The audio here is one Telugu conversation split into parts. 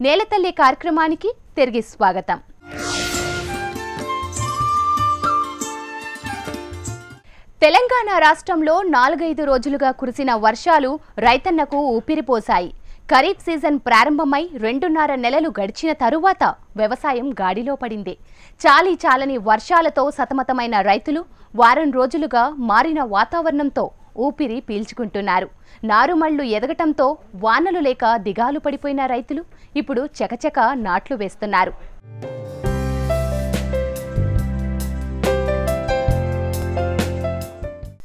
నేలతల్లి కార్యక్రమానికి తిరిగి స్వాగతం. తెలంగాణ రాష్ట్రంలో నాలుగైదు రోజులుగా కురిసిన వర్షాలు రైతన్నకు ఊపిరిపోశాయి. ఖరీఫ్ సీజన్ ప్రారంభమై రెండున్నర నెలలు గడిచిన తరువాత వ్యవసాయం గాడిలో పడింది. చాలీ చాలని వర్షాలతో సతమతమైన రైతులు వారం రోజులుగా మారిన వాతావరణంతో ఊపిరి పీల్చుకుంటున్నారు. నారుమళ్ళు ఎదగటంతో వానలు లేక దిగాలు పడిపోయిన రైతులు ఇప్పుడు చకచక నాట్లు వేస్తున్నారు.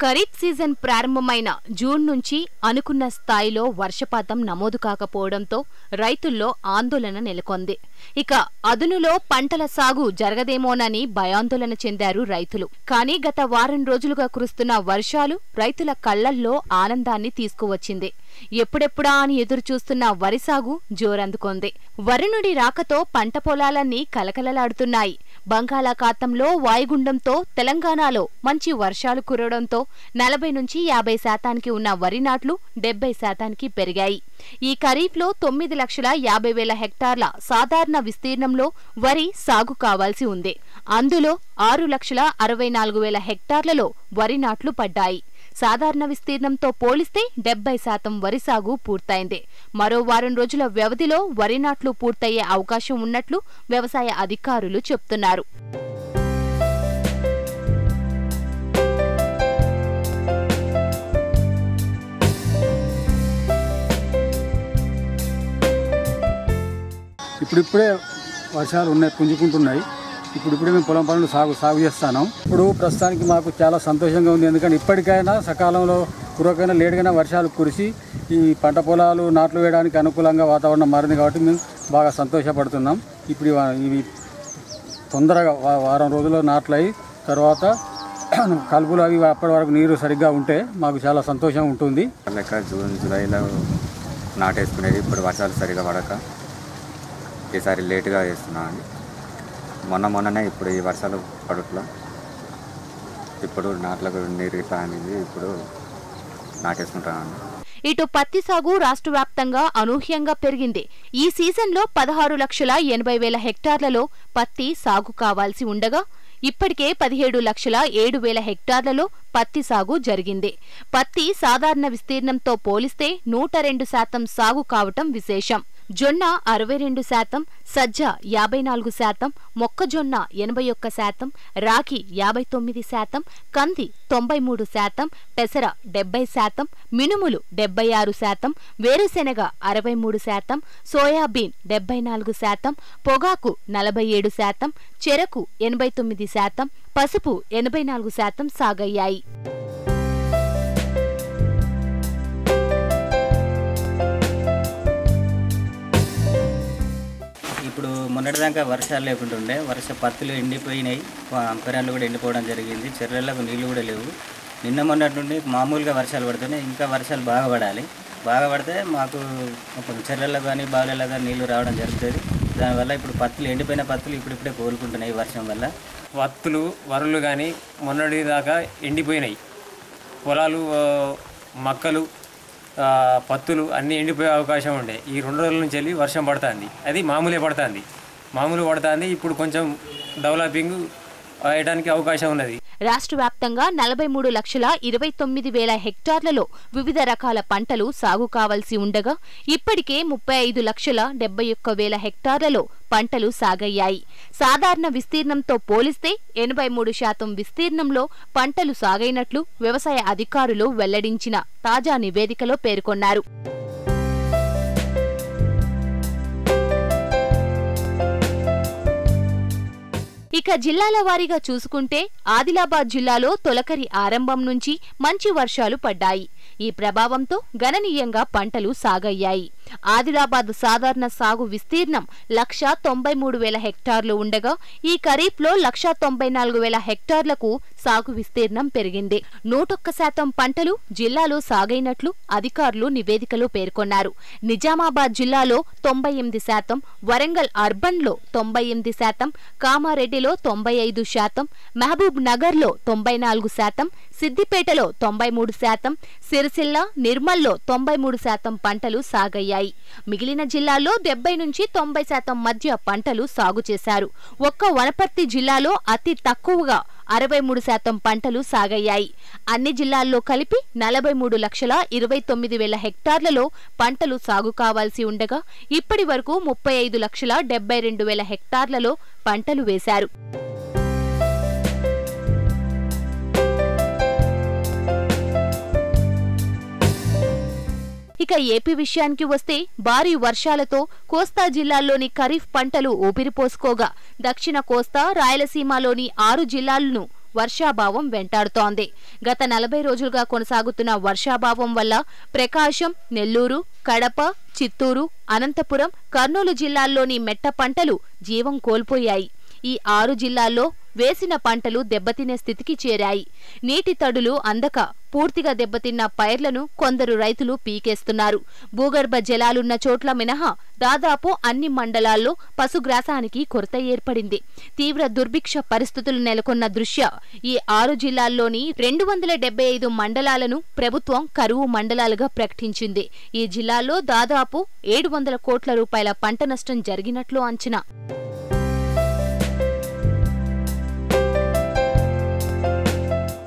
ఖరీఫ్ సీజన్ ప్రారంభమైన జూన్ నుంచి అనుకున్న స్థాయిలో వర్షపాతం నమోదు కాకపోవడంతో రైతుల్లో ఆందోళన నెలకొంది. ఇక అదునులో పంటల సాగు జరగదేమోనని భయాందోళన చెందారు రైతులు. కానీ గత వారం రోజులుగా కురుస్తున్న వర్షాలు రైతుల కళ్ళల్లో ఆనందాన్ని తీసుకువచ్చింది. ఎప్పుడెప్పుడా అని ఎదురుచూస్తున్న వరి సాగు జోరందుకొంది. వరుణుడి రాకతో పంట పొలాలన్నీ కలకలలాడుతున్నాయి. బంగాళాఖాతంలో వాయుగుండంతో తెలంగాణలో మంచి వర్షాలు కురవడంతో నలభై నుంచి యాభై శాతానికి ఉన్న వరి నాట్లు డెబ్బై శాతానికి పెరిగాయి. ఈ ఖరీఫ్లో తొమ్మిది లక్షల యాభై వేల హెక్టార్ల సాధారణ విస్తీర్ణంలో వరి సాగు కావాల్సి ఉంది. అందులో ఆరు లక్షల అరవై నాలుగు వేల హెక్టార్లలో వరి నాట్లు పడ్డాయి. సాధారణ విస్తీర్ణంతో పోలిస్తే డెబ్బై శాతం వరి సాగు పూర్తయింది. మరో వారం రోజుల వ్యవధిలో వరి నాట్లు పూర్తయ్యే అవకాశం ఉన్నట్లు వ్యవసాయ అధికారులు చెప్తున్నారు. ఇప్పుడిప్పుడే వర్షాలు ఉన్నాయి పుంజుకుంటున్నాయి. ఇప్పుడు ఇప్పుడు మేము పొలం పనులు సాగు సాగు చేస్తాను. ఇప్పుడు ప్రస్తుతానికి మాకు చాలా సంతోషంగా ఉంది. ఎందుకంటే ఇప్పటికైనా సకాలంలో కురకైనా లేటుగా వర్షాలు కురిసి ఈ పంట పొలాలు నాట్లు వేయడానికి అనుకూలంగా వాతావరణం మారింది కాబట్టి మేము బాగా సంతోషపడుతున్నాం. ఇప్పుడు ఇవి తొందరగా వారం రోజుల్లో నాట్లయి తర్వాత కలుపులు అవి అప్పటి వరకు నీరు సరిగ్గా ఉంటే మాకు చాలా సంతోషం ఉంటుంది. లెక్క జూన్ జూలైలో నాటేసుకునేది. ఇప్పుడు వర్షాలు సరిగా పడక. ఈసారి లేటుగా వేస్తున్నామండి మొన్న మొన్ననే ఇప్పుడు ఈ వర్షాలు పడుట్లో ఇప్పుడు నాట్లకు నీరు ఇట్లా అనేది ఇప్పుడు నాటేసుకుంటాను ఇటు పత్తి సాగు రాష్ట్ర వ్యాప్తంగా అనూహ్యంగా పెరిగింది. ఈ సీజన్లో పదహారు లక్షల ఎనభై వేల హెక్టార్లలో పత్తి సాగు కావాల్సి ఉండగా ఇప్పటికే పదిహేడు లక్షల ఏడు వేల హెక్టార్లలో పత్తి సాగు జరిగింది. పత్తి సాధారణ విస్తీర్ణంతో పోలిస్తే నూట రెండు శాతం సాగు కావటం విశేషం. జొన్న అరవై రెండు శాతం సజ్జ యాభై నాలుగు శాతం మొక్కజొన్న ఎనభై ఒక్క శాతం రాగి యాభై తొమ్మిది శాతం కంది తొంభై మూడు శాతం పెసర డెబ్బై శాతం మినుములు డెబ్బై ఆరు శాతం వేరుశెనగ అరవై మూడు శాతం సోయాబీన్ డెబ్బై నాలుగు శాతం పొగాకు నలభై ఏడు శాతం చెరకు ఎనభై తొమ్మిది శాతం పసుపు ఎనభై నాలుగు శాతం సాగయ్యాయి. మొన్నటిదాకా వర్షాలు లేకుంటుండే వర్ష పత్తులు ఎండిపోయినాయి. అంపరాలు కూడా ఎండిపోవడం జరిగింది. చెర్రలకు నీళ్ళు కూడా లేవు. నిన్న మొన్నటి నుండి మామూలుగా వర్షాలు పడుతున్నాయి. ఇంకా వర్షాలు బాగా పడాలి. బాగా పడితే మాకు కొంచెం కానీ బావులలో కానీ నీళ్ళు రావడం జరుగుతుంది. దానివల్ల ఇప్పుడు పత్తులు ఎండిపోయిన పత్తులు ఇప్పుడిప్పుడే కోలుకుంటున్నాయి వర్షం వల్ల. పత్తులు వరలు కానీ మొన్నటి దాకా ఎండిపోయినాయి. పొలాలు మొక్కలు పత్తులు అన్నీ ఎండిపోయే అవకాశం ఉండే. ఈ రెండు రోజుల నుంచి వెళ్ళి వర్షం పడుతుంది. అది మామూలే పడుతుంది. మామూలు పడుతుంది. ఇప్పుడు కొంచెం డెవలపింగ్ అయ్యడానికి అవకాశం ఉన్నది. రాష్ట్ర వ్యాప్తంగా నలభై మూడు లక్షల ఇరవై తొమ్మిది వేల హెక్టార్లలో వివిధ రకాల పంటలు సాగు కావాల్సి ఉండగా ఇప్పటికే ముప్పై ఐదు లక్షల డెబ్బై ఒక్క వేల హెక్టార్లలో పంటలు సాగయ్యాయి. సాధారణ విస్తీర్ణంతో పోలిస్తే ఎనభై మూడు శాతం విస్తీర్ణంలో పంటలు సాగైనట్లు వ్యవసాయ అధికారులు వెల్లడించిన తాజా నివేదికలో పేర్కొన్నారు. ఇక జిల్లాల వారీగా చూసుకుంటే ఆదిలాబాద్ జిల్లాలో తొలకరి ఆరంభం నుంచి మంచి వర్షాలు పడ్డాయి. ఈ ప్రభావంతో గణనీయంగా పంటలు సాగయ్యాయి. ఆదిలాబాద్ సాధారణ సాగు విస్తీర్ణం లక్ష తొంభై మూడు వేల హెక్టార్లు ఉండగా ఈ ఖరీఫ్లో లక్ష తొంభై నాలుగు వేల హెక్టార్లకు సాగు విస్తీర్ణం పెరిగింది. నూటొక్క శాతం పంటలు జిల్లాలో సాగైనట్లు అధికారులు నివేదికలో పేర్కొన్నారు. నిజామాబాద్ జిల్లాలో తొంభై ఎనిమిది శాతం వరంగల్ అర్బన్లో తొంభై ఎనిమిది శాతం కామారెడ్డిలో తొంభై ఐదు శాతం మహబూబ్ నగర్లో తొంభై నాలుగు శాతం సిద్దిపేటలో తొంభై మూడు శాతం సిరిసిల్ల నిర్మల్లో తొంభై మూడు శాతం పంటలు సాగయ్యాయి. పండాయి మిగిలిన జిల్లాల్లో డెబ్బై నుంచి తొంభై శాతం మధ్య పంటలు సాగు చేశారు. ఒక్క వనపర్తి జిల్లాలో అతి తక్కువగా అరవై మూడు శాతం పంటలు సాగయ్యాయి. అన్ని జిల్లాల్లో కలిపి నలభై మూడు లక్షల ఇరవై తొమ్మిది వేల హెక్టార్లలో పంటలు సాగు కావాల్సి ఉండగా ఇప్పటి వరకు ముప్పై ఐదు లక్షల డెబ్బై రెండు వేల హెక్టార్లలో పంటలు వేశారు. ఇక ఏపీ విషయానికి వస్తే భారీ వర్షాలతో కోస్తా జిల్లాల్లోని ఖరీఫ్ పంటలు ఊపిరిపోసుకోగా. దక్షిణ కోస్తా రాయలసీమలోని ఆరు జిల్లాలను వర్షాభావం వెంటాడుతోంది. గత నలభై రోజులుగా కొనసాగుతున్న వర్షాభావం వల్ల ప్రకాశం నెల్లూరు కడప చిత్తూరు అనంతపురం కర్నూలు జిల్లాల్లోని మెట్ట పంటలు జీవం కోల్పోయాయి. ఈ ఆరు జిల్లాల్లో వేసిన పంటలు దెబ్బతినే స్థితికి చేరాయి. నీటి తడులు అందక పూర్తిగా దెబ్బతిన్న పైర్లను కొందరు రైతులు పీకేస్తున్నారు. భూగర్భ జలాలున్న చోట్ల మినహా దాదాపు అన్ని మండలాల్లో పశుగ్రాసానికి కొరత ఏర్పడింది. తీవ్ర దుర్భిక్ష పరిస్థితులు నెలకొన్న దృష్ట్యా ఈ ఆరు జిల్లాల్లోని రెండు వందల డెబ్బై ఐదు మండలాలను ప్రభుత్వం కరువు మండలాలుగా ప్రకటించింది. ఈ జిల్లాల్లో దాదాపు ఏడు వందల కోట్ల రూపాయల పంట నష్టం జరిగినట్లు అంచనా.